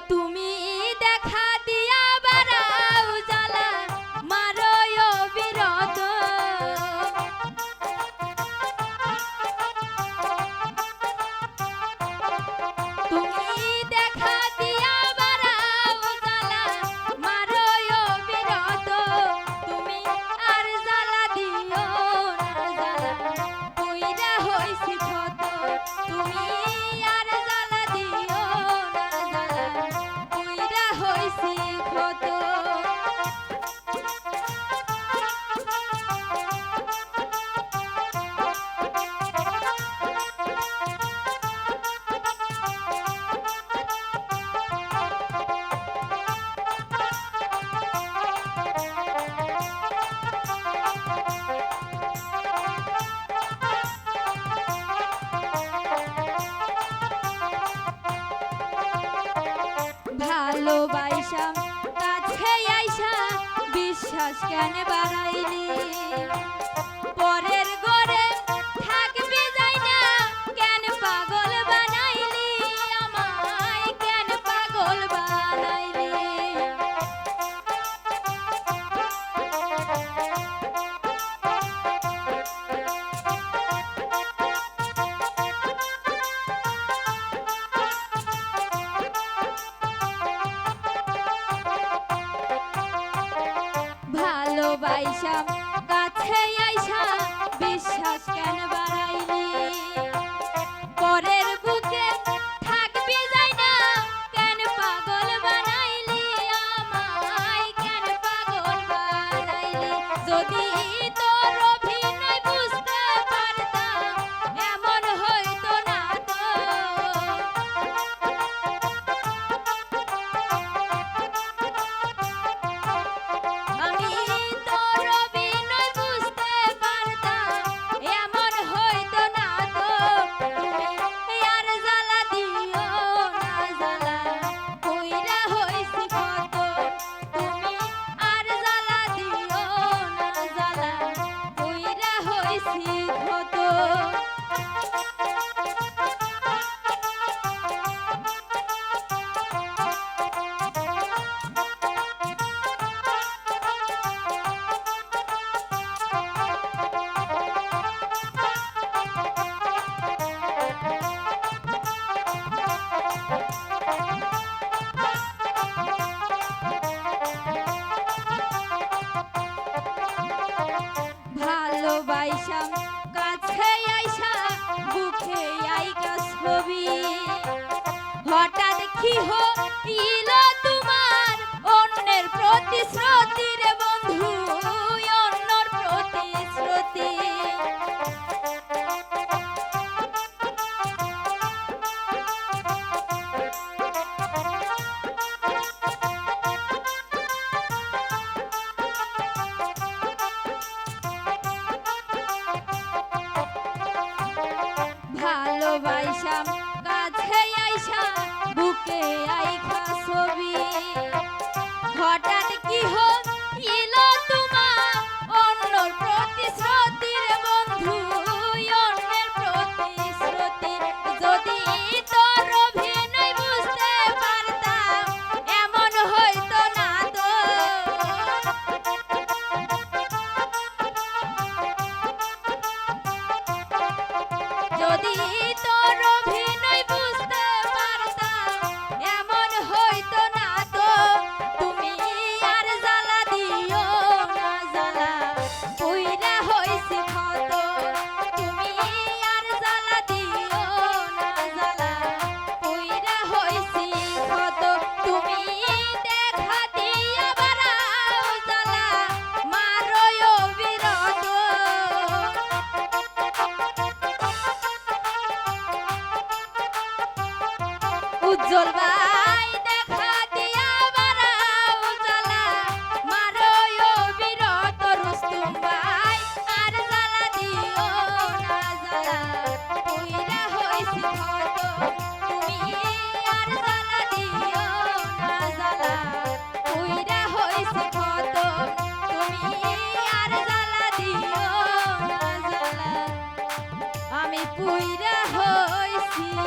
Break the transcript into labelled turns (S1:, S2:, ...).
S1: তুমি ভালোবাইসাম কাছে আইসা বিশ্বাস কেন বাড়াইলি? পরের গড়ে আইসা কাছে আইসা বিশ্বাস কেন বাড়াইলি? কি সাথী হইল তোমার অন্যের প্রতিশ্রুতি। পুইরা হইছি।